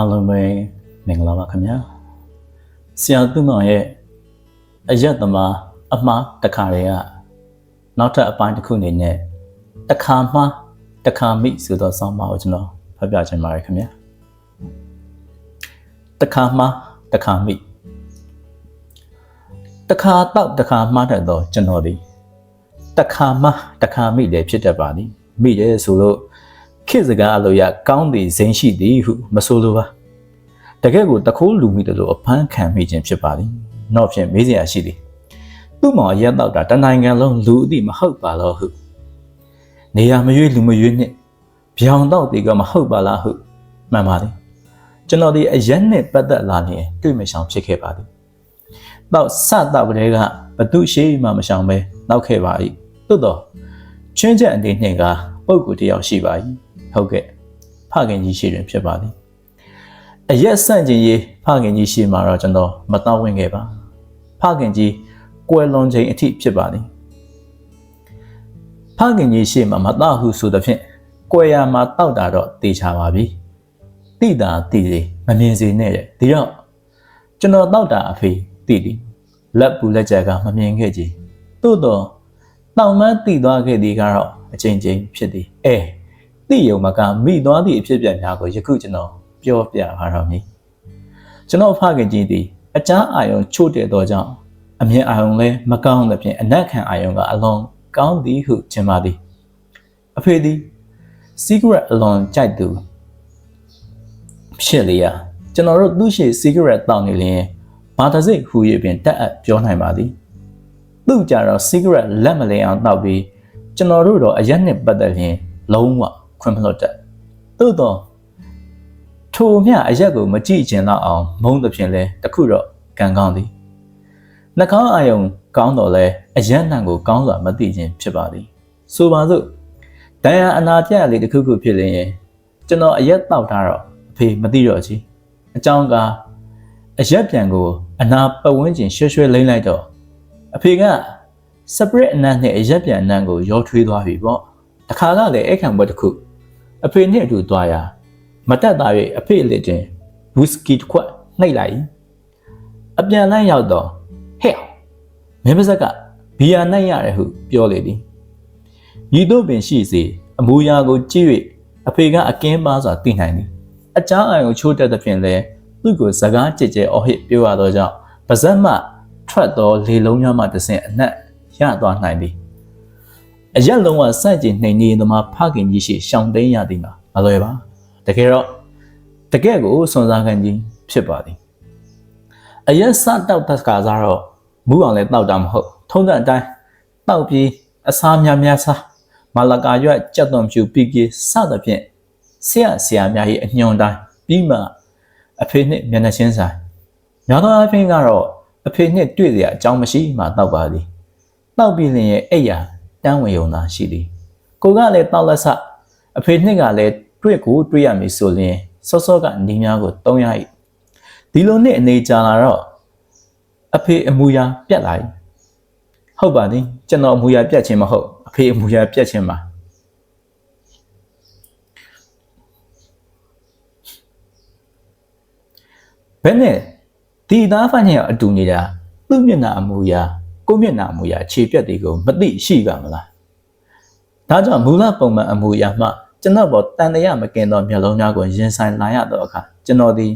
အားလုံးပဲမင်္ဂလာပါခင်ဗျာဆရာသူမောင်ရဲ့အယက်သမားအမှားတစ်ခါတည်းကနောက်ထပ်အပိုင်းတစ်ခုအနေနဲ့တစ်ခါမှားတစ်ခါမိဆိုတော့ဆောင်းပါကိုကျွန်တော်ဖတ်ပြချင်ပါတယ်ခင်ဗျာတစ်ခါမှားတစ်ခါမိတစ်ခါတော့တစ်ခါမှားတတ်တော့ကျွန်တော်ဒီတစ်ခါမှားတစ်ခါမိလည်းဖြစ်တတ်ပါသည်မိတယ်ဆိုလို့ ခေတ်စကားအလိုရကောင်းသည်ဇင်းရှိသည်ဟုမဆိုလိုပါတကယ်ကိုတခိုးလူမိတယ်လို့အဖမ်းခံမိခြင်းဖြစ်ပါသည်နောက်ဖြင့်မေးစရာရှိသည်သူ့မောင်ရက်တော့တာတနိုင်ငံလုံးလူအသည့်မဟုတ်ပါတော့ဟုနေရမရွေးလူမရွေးနဲ့ဗျောင်တော့ဒီကမဟုတ်ပါလားဟုမှန်ပါသည်ကျွန်တော်ဒီအရက်နဲ့ပတ်သက်လာနေတွေ့မဆောင်ဖြစ်ခဲ့ပါသည်တော့စတော့ကလေးကဘသူရှိမှမဆောင်ပဲနောက်ခဲ့ပါ၏သို့တော့ချင်းချက်အနေနဲ့ကပုံကူတယောက်ရှိပါ၏ ဟုတ်ကဲ့ဖခင်ကြီးရှိတွင်ဖြစ်ပါသည်အရက်ဆန့်ကျင်ရေးဖခင်ကြီးရှိမှာတော့ကျွန်တော်မတော့ဝင်ခဲ့ပါဖခင်ကြီးကွယ်လွန်ချိန်အထိဖြစ်ပါသည်ဖခင်ကြီးရှိမှာမတော့ဟုဆိုသဖြင့်ကွယ်ရမှာတောက်တာတော့တေချာပါပြီတိတာတိစီမမြင်စေနဲ့တဲ့ဒီတော့ကျွန်တော်တောက်တာအဖေတိတယ်လက်ပူလက်ချက်ကမမြင်ခဲ့ကြည်သို့တော့တောင်မန်းတိသွားခဲ့သည်ကတော့အချိန်ချင်းဖြစ်သည်အဲ တိယုံမကမိသွားသည့်အဖြစ်အပျက်များကိုယခုကျွန်တော်ပြောပြပါတော့မည်ကျွန်တော်ဖခင်ကြီးသည်အချားအာယုံချို့တဲ့သောကြောင့်အမြင်အာယုံလည်းမကောင်းသဖြင့်အနက်ခံအာယုံကအလွန်ကောင်းသည်ဟုထင်ပါသည်အဖေသည် secret အလွန်ကြိုက်သူဖြစ်လေရာကျွန်တော်တို့သူ့ရှိ secret တောင်းနေလျင်ဘာတစ်စိတ်ဟူ၍ပင်တက်အပ်ပြောနိုင်ပါသည်သူ့ကြတော့ secret လက်မလင်အောင်တောက်ပြီးကျွန်တော်တို့တော့အရက်နှစ်ပတ်သက်ရင်လုံးဝ ခွင့်မလွတ်တတ်သို့တော့ထိုမြအရက်ကိုမကြည့်ကျင်တော့အောင်မုန်းသဖြင့်လဲတခုတော့ကံကောင်းသည်နှာခေါင်းအာယုံကောင်းတော့လဲအရက်နှံကိုကောင်းစွာမသိခြင်းဖြစ်ပါသည်ဆိုပါစို့ဒဏ်ရာအနာပြလေးတစ်ခုခုဖြစ်လျင်ကျွန်တော်အရက်တောက်ထားတော့အဖေမသိတော့ကြီးအကြောင်းကအရက်ပြန်ကိုအနာပတ်ဝန်းကျင်ရွှဲရွှဲလိမ့်လိုက်တော့အဖေကစပရစ်အနံ့နဲ့အရက်ပြန်အနံ့ကိုရောထွေးသွားပြီပေါ့တခါကလည်းအခန့်ဘွက်တစ်ခု အဖေနဲ့အတူသွားရာမတက်တာ၍အဖေအလက်တင်ဝီစကီတစ်ခွက်နှိပ်လိုက်အပြန်လန်းရောက်တော့ဟဲ့မင်းပါဇက်ကဘီယာနှိုက်ရတယ်ဟုပြောလေသည်ဤသို့ပင်ရှိစေအမူအရာကိုကြည့်၍အဖေကအကင်းပါစွာသိနိုင်သည်အချားအယုံချိုးတက်သဖြင့်လည်းသူ့ကိုစကားကြစ်ကြဲအော်ဟစ်ပြောရသောကြောင့်ပါဇက်မှထွက်သောလေလုံးများမှတဆင့်အနက်ရသွားနိုင်သည် အရက်လုံးဝစန့်ကျင်နှိမ်နေသမားဖခင်ကြီးရှိရှောင်းသိမ်းရသည်မှာမလွယ်ပါတကယ်တော့တကယ်ကိုစွန်စားခံကြီးဖြစ်ပါသည်အရက်စတောက်တက်ကားစားတော့မူအောင်လဲတောက်တာမဟုတ်ထုံးတဲ့အတိုင်းတောက်ပြီးအစားများများစားမလကာရွက်ကြက်သွန်ဖြူပြီးပြီးစသဖြင့်ဆရာဆရာများ၏အညွန်တိုင်းပြီးမှအဖေနှင့်မျက်နှာချင်းဆိုင်များသောအားဖြင့်ကတော့အဖေနှင့်တွေ့เสียအကြောင်းမရှိမှတောက်ပါသည်တောက်ပြီးလျင်ရဲ့အိယာ တန်းဝင်ုံသာရှိသည်ကိုကလည်းတောက်လက်ဆအဖေနှင့်ကလည်းတွေ့ကိုတွေ့ရမည်ဆိုရင်စောစောကနေများကိုတုံးရ၏ဒီလိုနဲ့အနေကြာလာတော့အဖေအမူအရာပြတ်လာ၏ဟုတ်ပါသည်ကျွန်တော်အမူအရာပြတ်ခြင်းမဟုတ်အဖေအမူအရာပြတ်ခြင်းပါဘယ်နဲ့ဒီသားဖန်ရဲ့အတူနေတာသူ့မျက်နှာအမူအရာ ကိုမျက်နှာအမူအရာခြေပြက်တွေကိုမသိရှိပါမလား။ဒါကြောင့်မူလပုံမှန်အမူအရာမှကျွန်တော်ပေါ်တန်တရားမကင်သောမျက်လုံးများကိုရင်ဆိုင်လာရသောအခါကျွန်တော်သည်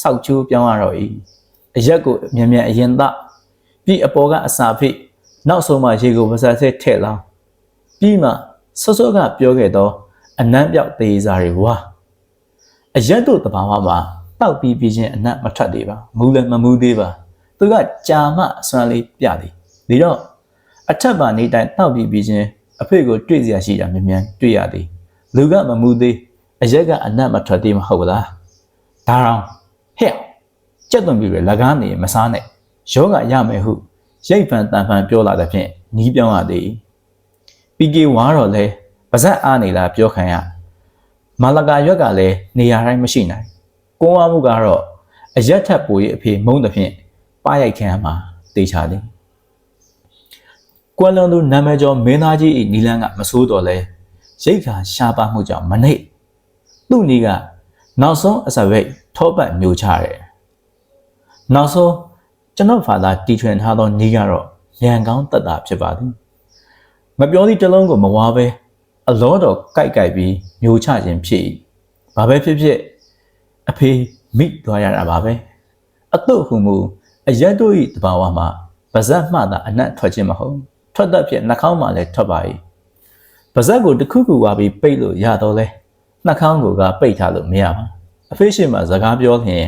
စောက်ချိုးပြောင်းရတော့၏။အရက်ကိုမြန်မြန်အရင်သပြီးအပေါ်ကအစာဖိနောက်ဆုံးမှရေကိုမဆက်ဆဲထည့်လောင်းပြီးမှဆော့ဆော့ကပြောခဲ့သောအနံ့ပြောက်သေးစားတွေဝါအရက်တို့တဘာဝမှာတောက်ပြီးပြီးချင်းအနံ့မထွက်သေးပါမူးလည်းမမူးသေးပါသူကကြာမှအစွမ်းလေးပြသည် ဒီတော့အထက်ပါနေတိုင်းတောက်ပြီးပြီးချင်းအဖေကိုတွေ့စရာရှိတာမြန်မြန်တွေ့ရသည်လူကမမှုသေးအရက်ကအနတ်မထွက်သေးမဟုတ်လားဒါတော့ဟဲ့ကြက်သွန်ပြီးပဲ၎င်းနေမစားနဲ့ယောဂရမယ်ဟုရိတ်ဖန်တန်ဖန်ပြောလာတဲ့ဖြင့်နီးပြောင်းရသည် PK ဝါတော့လဲပါဇက်အားနေလားပြောခံရမလကာရွက်ကလည်းနေရာတိုင်းမရှိနိုင်ကိုဝါမှုကတော့အရက်ထက်ပို၍အဖေမုန်းတဲ့ဖြင့်ပရိုက်ခံရမှာတေချာသည် ကွမ်လွန်သူနာမည်ကျော်မင်းသားကြီး၏နီလန်းကမဆိုးတော်လဲရိတ်ခါရှားပါမှုကြောင့်မနှိပ်သူ့နီးကနောက်ဆုံးအစရိတ်ထထောပတ်မျိုးချတယ်နောက်ဆုံးကျွန်တော်ဖာသာတီထွင်ထားသောနီးကတော့ရန်ကောင်းတတ်တာဖြစ်ပါသည်မပြောသည့်တစ်လုံးကိုမဝါပဲအလောတော်ကြိုက်ကြိုက်ပြီးမျိုးချခြင်းဖြစ်၏ဘာပဲဖြစ်ဖြစ်အဖေမိသွားရတာပါပဲအတုဟုမူအရက်တို့၏တဘာဝမှာပါဇက်မှသာအနက်ထွက်ခြင်းမဟုတ် ထွက်တတ်ဖြင့်နှာခေါင်းမှလည်းထွက်ပါ၏ပါဇက်ကိုတစ်ခုခုဝါပြီးပိတ်လို့ရတော့လဲနှာခေါင်းကိုကပိတ်ထားလို့မရပါအဖေရှိမှစကားပြောလျင်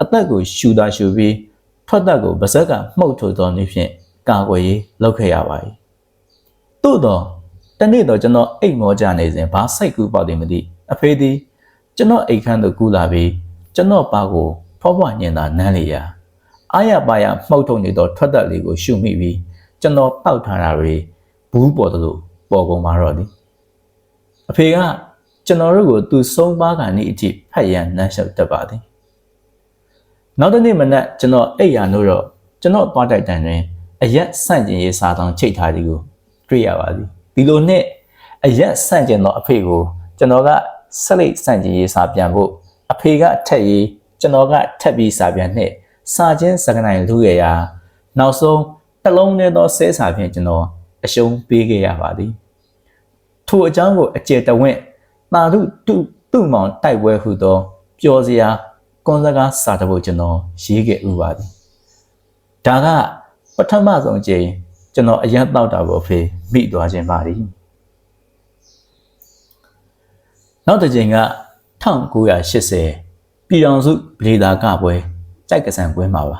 အသက်ကိုရှူတာရှူပြီးထွက်သက်ကိုပါဇက်ကမှုတ်ထုတ်သောနည်းဖြင့်ကာကွယ်ရေးလုပ်ခဲ့ရပါ၏သို့တော့တနေ့တော့ကျွန်တော်အိတ်မောကြနေစဉ်ဘာစိတ်ကူးပေါက်တယ်မသိအဖေသည်ကျွန်တော်အိတ်ခမ်းသို့ကူးလာပြီးကျွန်တော်ပါကိုဖွားဖွားညင်သာနမ်းလေရာအားရပါရမှုတ်ထုတ်နေသောထွက်သက်လေးကိုရှုမိပြီး ကျွန်တော်ပောက်ထားတာတွေဘူးပေါ်သလိုပေါ်ကုန်ပါတော့သည်အဖေကကျွန်တော်တို့ကိုသူဆုံးပါကနေအထိဖတ်ရန်နှမ်းလျှောက်တတ်ပါသည်နောက်တစ်နေ့မနက်ကျွန်တော်အိပ်ရာလို့တော့ကျွန်တော်သွားတိုက်တန်တွင်အရက်ဆန့်ကျင်ရေးစာတောင်းချိတ်ထားသည်ကိုတွေ့ရပါသည်ဒီလိုနဲ့အရက်ဆန့်ကျင်သောအဖေကိုကျွန်တော်ကဆက်လက်ဆန့်ကျင်ရေးစာပြန်ဖို့အဖေကထက်ရေးကျွန်တော်ကထက်ပြီးစာပြန်နှင့်စာချင်းစကနိုင်လူရရာနောက်ဆုံး တစ်လုံးနဲ့သောဆဲစာဖြင့်ကျွန်တော်အရှုံးပေးခဲ့ရပါသည်ထိုအကြောင်းကိုအကျေတဝင့်တာရုတုတုမောင်တိုက်ပွဲဟုသောပျော်စရာကွန်စကားစာတပုတ်ကျွန်တော်ရေးခဲ့ဥပါသည်ဒါကပထမဆုံးကြိမ်ကျွန်တော်အရက်တောက်တာကိုဖေးမိသွားခြင်းပါသည်နောက်တစ်ကြိမ်က1980ပြည်တော်စုဗလေသာကပွဲကြိုက်ကဆန်ပွဲမှာပါ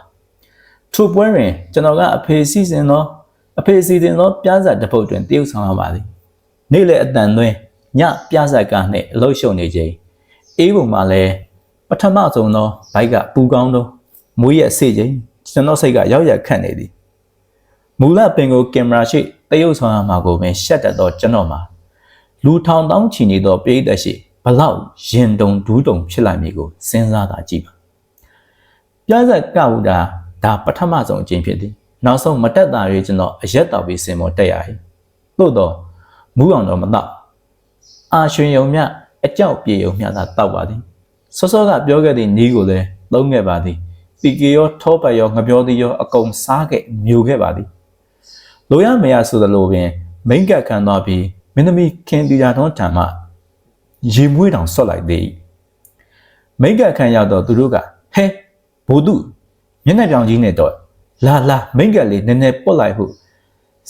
ထိုပွဲတွင်ကျွန်တော်ကအဖေစီစဉ်သောအဖေစီစဉ်သောပြားစာတစ်ပုတ်တွင်တရုပ်ဆောင်ရပါသည်နေ့လေအတန်သွင်းညပြဇက်ကနှင့်အလုရှုံနေချိန်အေးပုံမှာလဲပထမဆုံးသောဘိုက်ကပူကောင်းသောမွေးရစေချိန်ကျွန်တော်စိတ်ကရောက်ရခန့်နေသည်မူလပင်ကိုကင်မရာရှိတရုပ်ဆောင်ရမှာကိုပင်ရှက်တတ်သောကျွန်တော်မှာလူထောင်တောင်းချီနေသောပရိသတ်ရှိဘလောက်ရင်တုံဒူးတုံဖြစ်လာမည်ကိုစဉ်းစားတာကြည့်ပါပြဇက်ကဝူတာ ဒါပထမဆုံးအကျင့်ဖြစ်သည်နောက်ဆုံးမတက်တာ၍ကျွန်တော်အရက်တော်ပြီးစင်မောတက်ရ၏သို့တော့မူအောင်တော့မတော့အာရွှင်ယုံမြအကြောက်ပြေယုံမြသာတောက်ပါသည်စောစောကပြောခဲ့သည့်နီးကိုလည်းသုံးခဲ့ပါသည်ပီကေရောထောပတ်ရောငပြောသည်ရောအကုန်စားခဲ့မျိုးခဲ့ပါသည်လိုရမရဆိုသလိုပင်မိန်ကတ်ခံသွားပြီးမင်းသမီးခင်တီတာထွန်းထံမှရေမွေးတောင်ဆွတ်လိုက်သေးမိန်ကတ်ခံရောက်တော့သူတို့ကဟဲဘိုးသူ မျက်နှာပြောင်ကြီးနဲ့တော့လာလာမိန်ကတ်လေးနည်းနည်းပုတ်လိုက်ဟု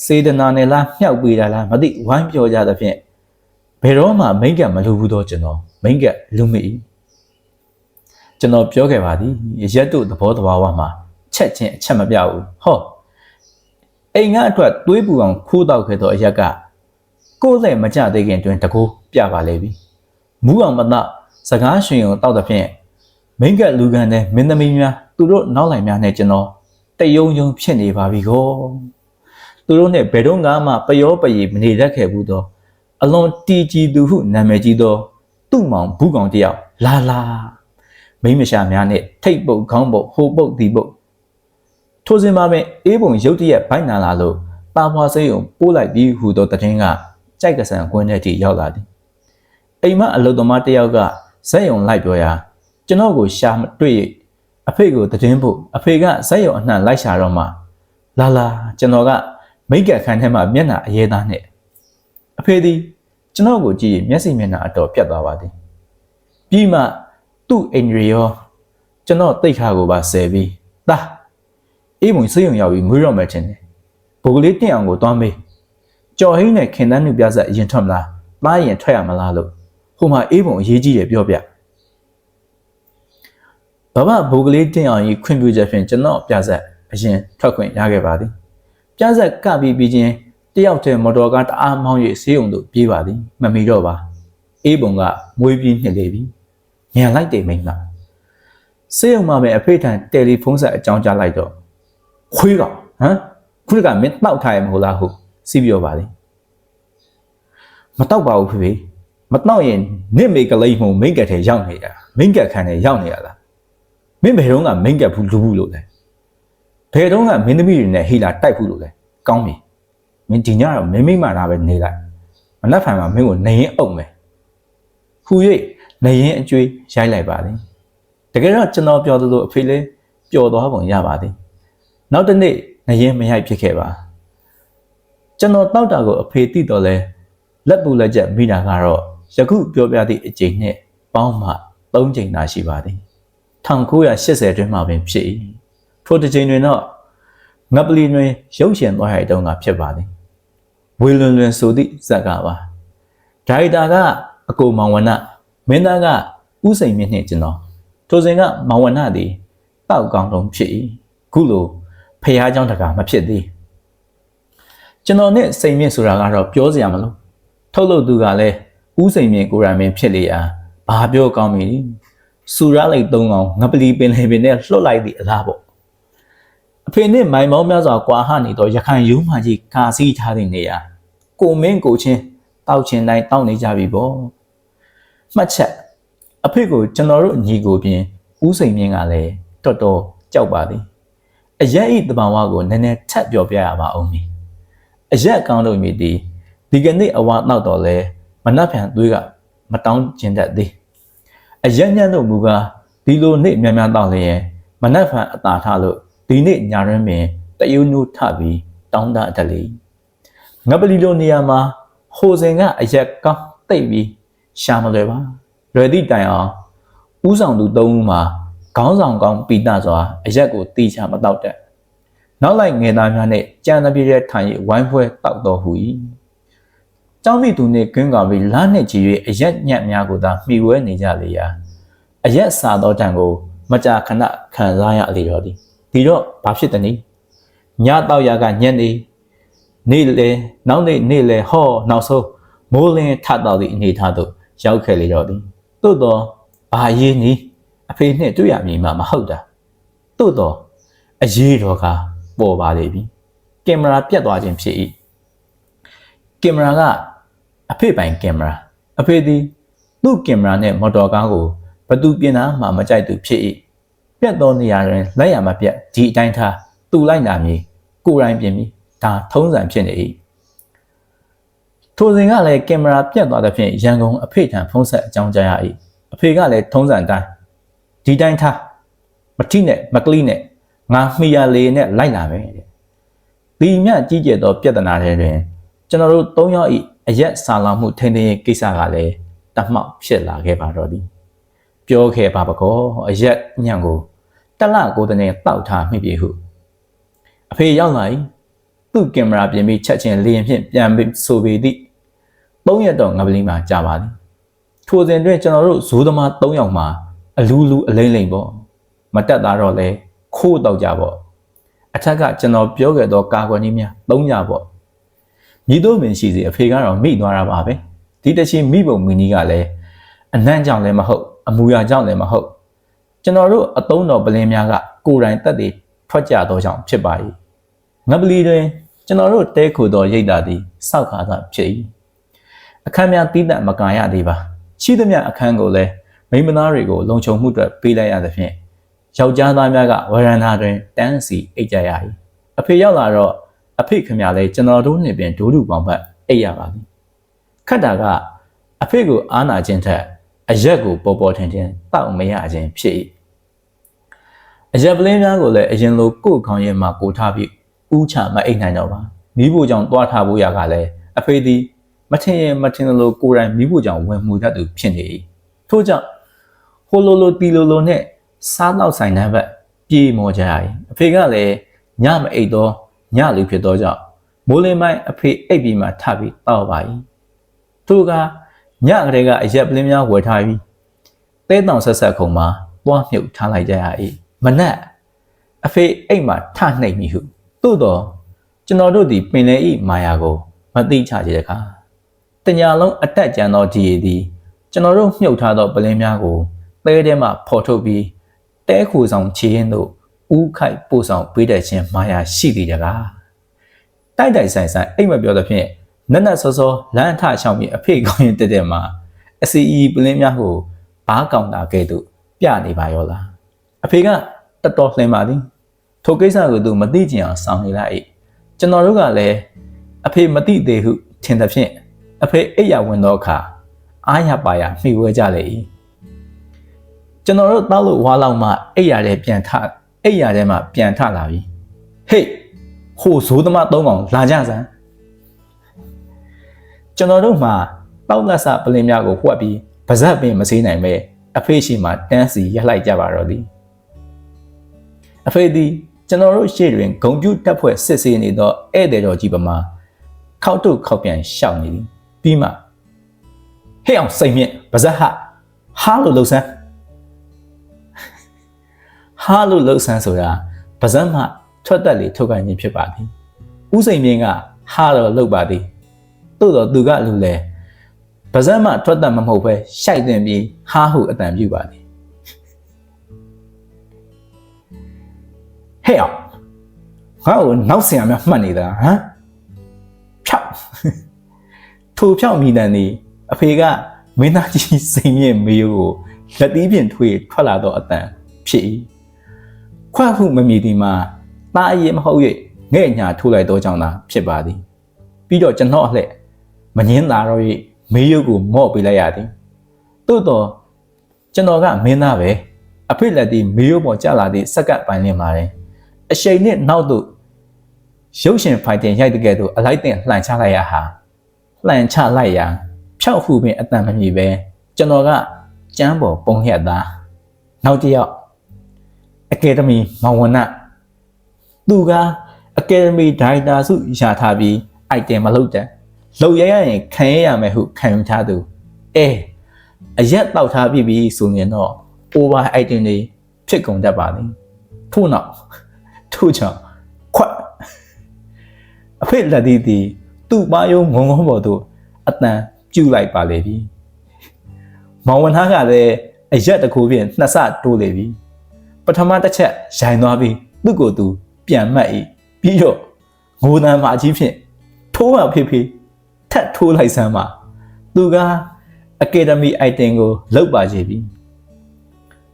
စေတနာနဲ့လားမြှောက်ပေးတာလားမသိဝိုင်းပြောကြသဖြင့်ဘယ်တော့မှမိန်ကမလိုဘူးတော့ကျွန်တော်မိန်ကလူမိကျွန်တော်ပြောခဲ့ပါသည်ရက်တို့သဘောတဘာဝမှာချက်ချင်းအချက်မပြဘူးဟောအိမ်ကအတွက်သွေးပူအောင်ခိုးတောက်ခဲ့သောအရက်ကကိုယ်လည်းမကြသေးခင်တွင်တကူပြပါလေပြီမူးအောင်မတော့စကားရှင်ုံတောက်တဲ့ဖြင့်မိန်ကလူကန်တဲ့မင်းသမီးများ သူတို့နောက်လိုက်များနဲ့ကျွန်တော်တယုံယုံဖြစ်နေပါပြီကောသူတို့နဲ့ဘယ်တော့မှပယောပရီမနေတတ်ခဲ့ဘူးတော့အလွန်တီကြည်သူဟုနာမည်ကြီးသောသူ့မောင်ဘူးကောင်တယောက်လာလာမိမရှာများနဲ့ထိတ်ပုတ်ခေါင်းပုတ်ဟိုပုတ်ဒီပုတ်ထိုစဉ်မှာပဲအေးပုံရုတ်တရက်ဘိုက်နာလာလို့တာဖွာစိတ်ုံပိုးလိုက်ပြီးဟူသောတည်င်းကကြိုက်ကဆန်ကွင်းထဲထိရောက်လာသည်အိမ်မအလုသမားတယောက်ကဇက်ယုံလိုက်ပြောရာကျွန်တော်ကိုရှာမတွေ့အ ဖေကိုတည်င်းဖို့အဖေကဇက်ယုံအနှံ့လိုက်ရှာတော့မှလာလာကျွန်တော်ကမိတ်ကခန်းထဲမှာမျက်နှာအရေးသားနဲ့အဖေသည်ကျွန်တော်ကိုကြည့်ရင်မျက်စိမျက်နှာအတော်ပြတ်သွားပါသည်ပြီးမှသူ့အိမ်ရီရောကျွန်တော်တိတ်ခါကိုပါဆယ်ပြီးတာအေးမွန်စိတ်ယုံရောက်ပြီးမွေးတော့မယ်ထင်တယ်ဘိုကလေးတင့်အောင်ကိုတွမ်းမေးကြော်ဟင်းနဲ့ခင်တန်းနုပြဆက်အရင်ထွက်မလားပါရင်ထွက်ရမလားလို့ဟိုမှာအေးပုံအရေးကြီးတယ်ပြောပြ ဘဘဘိုကလေးတင့်အောင်ကြီးခွင့်ပြုချက်ဖြင့်ကျွန်တော်ပြဆက်အရင်ထွက်ခွင့်ရခဲ့ပါသည်ပြဆက်ကပြီးပြီးချင်းတယောက်တည်းမော်တော်ကားတအားမောင်း၍ဆေးရုံသို့ပြေးပါသည်မမီတော့ပါအေးပုံကမွေးပြီးနှစ်လေပြီညံလိုက်တယ်မိန်းမဆေးရုံမှာပဲအဖေထံတယ်လီဖုန်းဆက်အကြောင်းကြားလိုက်တော့ခွေးကောင်ဟမ်ခုကမင်းတောက်ထားရမဟုတ်လားဟုစီးပြောပါလေမတောက်ပါဘူးဖေဖေမတောက်ရင်နင့်မေကလေးမှုမိန်ကက်ထဲရောက်နေရမိန်ကက်ခန်းထဲရောက်နေရလား မင်းဘယ်တော့ကမိန်ကက်ဘူးလူဘူးလို့လဲဘယ်တော့ကမင်းသမီးတွေနဲ့ဟီလာတိုက်ဘူးလို့လဲကောင်းပြီမင်းဒီညတော့မင်းမိမတာပဲနေလိုက်မနှက်ဖန်မှာမင်းကိုနေရင်အုပ်မယ်ဟူ၍နေရင်အကျွေးရိုက်လိုက်ပါလေတကယ်တော့ကျွန်တော်ပြောသလိုအဖေလည်းပျော်သွားပုံရပါသည်နောက်တစ်နေ့ငရင်မရိုက်ဖြစ်ခဲ့ပါကျွန်တော်တောက်တာကိုအဖေသိတော့လဲလက်ပူလက်ချက်မိတာကတော့ယခုပြောပြသည့်အချိန်နဲ့ပေါင်းမှ၃ချိန်သာရှိပါသည် 1980တွင်မှပင်ဖြစ်၏ထိုတစ်ချိန်တွင်တော့ငပလီတွင်ရုပ်ရှင်သွားရိုက်တုန်းကဖြစ်ပါသည်ဝေလွန်လွန်ဆိုသည့်ဇက်ကပါဒါရိုက်တာကအကိုမောင်ဝနမင်းသားကဥစိန်မြင့်နှင့်ကျွန်တော်ထိုစဉ်ကမောင်ဝနသည်တောက်ကောင်းတုံးဖြစ်၏ခုလိုဖះเจ้าတကာမဖြစ်သေးကျွန်တော်နဲ့စိန်မြင့်ဆိုတာကတော့ပြောစရာမလိုထုတ်လို့သူကလည်းဥစိန်မြင့်ကိုရမင်းဖြစ်လေရာဘာပြောကောင်းပြီ စူရလိုက်သုံးကောင်ငပလီပင်လေပင်နဲ့လှုပ်လိုက်သည့်အလားပေါ့အဖေနဲ့မိုင်မောင်းများစွာကွာဟနေတော့ရခိုင်ယူမှကြီးကာစီးထားတဲ့နေရာကိုမင်းကိုချင်းတောက်ချင်းတိုင်းတောက်နေကြပြီပေါ့မှတ်ချက်အဖေကိုကျွန်တော်တို့ညီကိုပြင်ဥစိန်မြင့်ကလည်းတော်တော်ကြောက်ပါသည်အရက်ဤတဘာဝကိုနည်းနည်းထပ်ပြောပြရပါအောင်မီအရက်ကောင်းလို့မြည်သည်ဒီကနေ့အဝါနောက်တော့လဲမနှက်ဖြန်သွေးကမတောင်းကျင်တတ်သည် အရက်ညံ့တို့မူကားဒီလိုနေ့များများတောင်းလျင်မနှက်ဖြန်အသာထလို့ဒီနေ့ညာရင်းပင်တယုံနုထပြီးတောင်းတအပ်လေငပလီလိုနေရာမှာဟိုစင်ကအရက်ကောင်းတိတ်ပြီးရှာမလွယ်ပါလွယ်သည့်တိုင်အောင်ဥဆောင်သူသုံးဦးမှာခေါင်းဆောင်ကောင်းပိတစွာအရက်ကိုတီချမတော့တဲ့နောက်လိုက်ငယ်သားများနဲ့ကြံတပြည့်ရဲ့ထိုင်၍ဝိုင်းဖွဲတောက်တော်ဟူ၏ ကျောင်းမိသူနှင့်ဂင်းကပြီးလမ်းနှင့်ကြည်၍အရက်ညံ့များကိုသာမှီဝဲနေကြလေရာအရက်စာတော်တံကို မကြာခဏခံစားရလေရောသည်ဒီတော့ဘာဖြစ်တနည်းညတော့ရကညနေနေ့လေနောက်နေ့နေ့လေဟောနောက်ဆုံးမိုးလင်းထတော့သည့်အနေထားသို့ရောက်ခဲ့လေတော့သည်သို့တော့ဘာရေးနည်းအဖေနဲ့တွေ့ရမည်မှမဟုတ်တာသို့တော့အရေးတော်ကပေါ်ပါလေပြီကင်မရာပြတ်သွားခြင်းဖြစ်၏ကင်မရာက အဖေပိုင်ကင်မရာအဖေသည်သူ့ကင်မရာနဲ့မော်တော်ကားကိုဘသူပြင်တာမှမကြိုက်သူဖြစ်၏ပြတ်သောနေရာတွင်လက်ရမပြတ်ဒီအတိုင်းထားသူ့လိုက်နာမည်ကိုယ်တိုင်ပြင်ပြီးဒါထုံးစံဖြစ်နေ၏ထိုစဉ်ကလည်းကင်မရာပြတ်သွားတဲ့ဖြင့်ရန်ကုန်အဖေထံဖုံးဆက်အကြောင်းကြားရ၏အဖေကလည်းထုံးစံတိုင်းဒီတိုင်းထားမထိနဲ့မကလိနဲ့ငါမှီရလေနဲ့လိုက်လာပဲတဲ့ဒီမြကြီးကျယ်သောပြဿနာတွေတွင်ကျွန်တော်တို့၃ယောက်ဤ အရက်စာလောင်မှုထိန်းသိမ်းရေးကိစ္စကလည်းတမှောက်ဖြစ်လာခဲ့ပါတော့သည်ပြောခဲ့ပါပကောအရက်ညံကိုတလကိုတနေတောက်ထားမိပြီဟုအဖေရောက်လာ၏သူ့ကင်မရာပြင်ပြီးချက်ချင်းလေရင်ဖြင့်ပြန်ပြီးဆိုပေသည့်၃ရက်တော့ငပလီမှာကြာပါသည်ထိုစဉ်တွင်ကျွန်တော်တို့ဇိုးသမား၃ယောက်မှာအလူးလူအလိမ့်လိမ့်ပေါ့မတက်တာတော့လဲခိုးတော့ကြပေါ့အထက်ကကျွန်တော်ပြောခဲ့သောကာကွယ်နည်းများ၃ညပေါ့ ညီတို့မင်းရှိစီအဖေကတော့မိသွားတာပါပဲဒီတချင်မိပုံမင်းကြီးကလည်းအနံ့ကြောင့်လည်းမဟုတ်အမူအရာကြောင့်လည်းမဟုတ်ကျွန်တော်တို့အတုံးတော်ပလင်းများကကိုယ်တိုင်တက်တည်ထွက်ကြသောကြောင့်ဖြစ်ပါ၏ငပလီတွင်ကျွန်တော်တို့တဲခိုသောရိတ်တာသည်စောက်ခါသာဖြစ်၏အခန်းများတီးတန့်မကန်ရသေးပါရှိသမျှအခန်းကိုလည်းမိမသားတွေကိုလုံခြုံမှုအတွက်ပေးလိုက်ရသဖြင့်ယောက်ျားသားများကဝရန်သာတွင်တန်းစီအိတ်ကြရ၏အဖေရောက်လာတော့ အဖေခင်ဗျာလဲကျွန်တော်တို့နှစ်ပင်ဒိုးလူပေါင်းဖက်အိတ်ရပါပြီခတ်တာကအဖေကိုအားနာခြင်းထက်အရက်ကိုပေါ်ပေါ်ထင်ထင်တောက်မရခြင်းဖြစ်၏အရက်ပလင်းများကိုလည်းအရင်လိုကို့ခေါင်းရဲမှာကိုထားပြီးဥချမအိတ်နိုင်တော့ပါမိဖို့ကြောင့်တွားထားဖို့ရကလည်းအဖေသည်မထင်ရင်မထင်လို့ကိုယ်တိုင်မိဖို့ကြောင့်ဝင်မှုတတ်သူဖြစ်နေ၏ထို့ကြောင့်ဟိုလိုလိုတီလိုလိုနဲ့စားတော့ဆိုင်နှံဘက်ပြေးမောကြရ၏အဖေကလည်းညမအိတ်တော့ ညလူဖြစ်သောကြောင့်မိုးလင်းပိုင်းအဖေအိပ်ပြီးမှထပြီးတောက်ပါ၏သူကညကလေးကအရက်ပလင်းများဝယ်ထားပြီးတဲတောင်ဆက်ဆက်ခုံမှာပွားမြုပ်ထားလိုက်ကြရ၏မနက်အဖေအိတ်မှထနှိပ်မိဟုသို့တော့ကျွန်တော်တို့ဒီပင်လေဤမာယာကိုမသိချကြတဲ့အခါတညာလုံးအတက်ကြံသောဒီရည်သည်ကျွန်တော်တို့မြုပ်ထားသောပလင်းများကိုတဲထဲမှဖော်ထုတ်ပြီးတဲခူဆောင်ချီရင်တို့ ဥခိုက်ပို့ဆောင်ပေးတဲ့ခြင်းမာယာရှိသည်တကားတိုက်တိုက်ဆိုင်ဆိုင်အိမ်မပြောတဲ့ဖြင့်နက်နက်စောစောလမ်းထချောင်းပြီးအဖေကောင်းရင်တက်တဲ့မှာအစီအီပလင်းများကိုဘားကောင်တာကဲ့သို့ပြနေပါရောလားအဖေကတတော်လှင်ပါသည်ထိုကိစ္စကိုသူမသိကြအောင်စောင့်နေလိုက်ကျွန်တော်တို့ကလည်းအဖေမသိသေးဟုထင်သဖြင့်အဖေအိပ်ရဝင်သောအခါအားရပါရမှီဝဲကြလေ၏ကျွန်တော်တို့တောက်လို့ဝါလောက်မှအိပ်ရတဲ့ပြန်ထ အိပ်ရတဲ့မှပြန်ထလာပြီဟေးဟိုဇိုးသမားသုံးကောင်လာကြစမ်းကျွန်တော်တို့မှာတောက်လက်စပလင်များကိုဝှက်ပြီးပါဇက်ပင်မစေးနိုင်ပဲအဖေရှိမှတန်းစီရက်လိုက်ကြပါတော့သည်အဖေသည်ကျွန်တော်တို့ရှေ့တွင်ဂုံပြူတက်ဖွဲ့စစ်ဆေးနေသောဧည့်သည်တော်ကြီးပမာခောက်တုတ်ခောက်ပြန်ရှောက်နေသည်ပြီးမှဟဲ့အောင်စိတ်မြင့်ပါဇက်ဟာဟာလို့လှုပ်ဆန်း ဟာလို့လှုပ်ဆန်းဆိုတာပါဇက်မှထွက်သက်လေထုတ်ခိုင်းခြင်းဖြစ်ပါသည်ဥစိန်မြင့်ကဟာတော့လှုပ်ပါသည်သို့တော့သူကလူလဲပါဇက်မှထွက်သက်မမဟုတ်ပဲရှိုက်တင်ပြီးဟာဟုအတန်ပြုပါသည်ဟဲ့အောင်ငါ့ကိုနောက်ဆင်ရမြမှတ်နေတာဟမ်ဖြောက်ထိုဖြောက်မိတန်သည်အဖေကမင်းသားကြီးစိန်မြင့်မေးကိုလက်သီးပြင်ထွေးထွက်လာတော့အတန်ဖြစ်၏ ခွတ်ဟုမမီသည်မှာတာအရင်မဟုတ်၍ငဲ့ညာထိုးလိုက်သောကြောင့်သာဖြစ်ပါသည်ပြီးတော့ကျွန်တော်အလှဲ့မငင်းသာတော့၍မေးရုပ်ကိုမော့ပေးလိုက်ရသည်သို့တော့ကျွန်တော်ကမင်းသားပဲအဖေလက်သည်မေးရုပ်ပေါ်ကျလာသည့်စက္ကပ်ပိုင်းလင်းပါတယ်အရှိန်နဲ့နောက်သို့ရုပ်ရှင်ဖိုင်တင်ရိုက်တဲ့ကဲ့သို့အလိုက်တင်လှန်ချလိုက်ရဟာလှန်ချလိုက်ရာဖြောက်ဟုပင်အတန်မမြည်ပဲကျွန်တော်ကကျမ်းပေါ်ပုံရက်သားနောက်တစ်ယောက် အကယ်ဒမီမောင်ဝနသူကအကယ်ဒမီဒါရိုက်တာစုရာထားပြီးအိုက်တင်မလုပ်တဲ့လှုပ်ရရရင်ခံရရမယ်ဟုခံယူထားသူအဲအရက်တောက်ထားပြီးပြီဆိုရင်တော့ over item တွေဖြစ်ကုန်တတ်ပါသည်ထို့နောက်ထို့ကြောင့်ခွတ်အဖေလက်သည်သည်သူ့ပါယုံငုံငုံပေါ်သို့အတန်ကျူလိုက်ပါလေပြီမောင်ဝနာကလည်းအရက်တစ်ခုဖြင့်နှစ်ဆတိုးလေပြီ ပထမတစ်ချက်ရိုင်သွားပြီးသူ့ကိုယ်သူပြန်မှတ်၏ပြီးတော့ငိုတန်မာကြီးဖြင့်ထိုးမှဖေးဖေးထက်ထိုးလိုက်စမ်းပါသူကအကယ်ဒမီအိုက်တင်ကိုလောက်ပါကြပြီ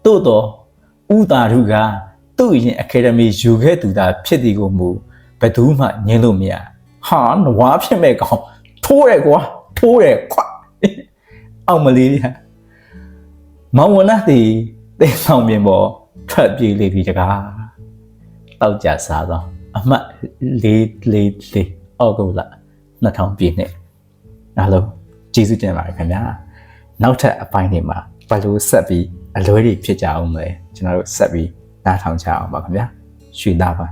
သို့တော့ဥတာရုကသူ့ရင်အကယ်ဒမီယူခဲ့သူသာဖြစ်သည်ကိုမူဘယ်သူမှငင်းလို့မရဟာနွားဖြစ်မဲ့ကောင်ထိုးတယ်ကွာထိုးတယ်ခွအောင်မလေးရမောင်ဝနသည်တေဆောင်ပြင်ပေါ် ထွက်ပြေးလေပြီတကားတောက်ကြစားတော့အမှတ်လေးလေးလေးအောက်ကုလ2000ပြည့်နှစ်အားလုံးကျေးဇူးတင်ပါတယ်ခင်ဗျာနောက်ထပ်အပိုင်းတွေမှာဘယ်လိုဆက်ပြီးအလွဲတွေဖြစ်ကြအောင်လဲကျွန်တော်တို့ဆက်ပြီးနားထောင်ကြအောင်ပါခင်ဗျာရွှေသားပါ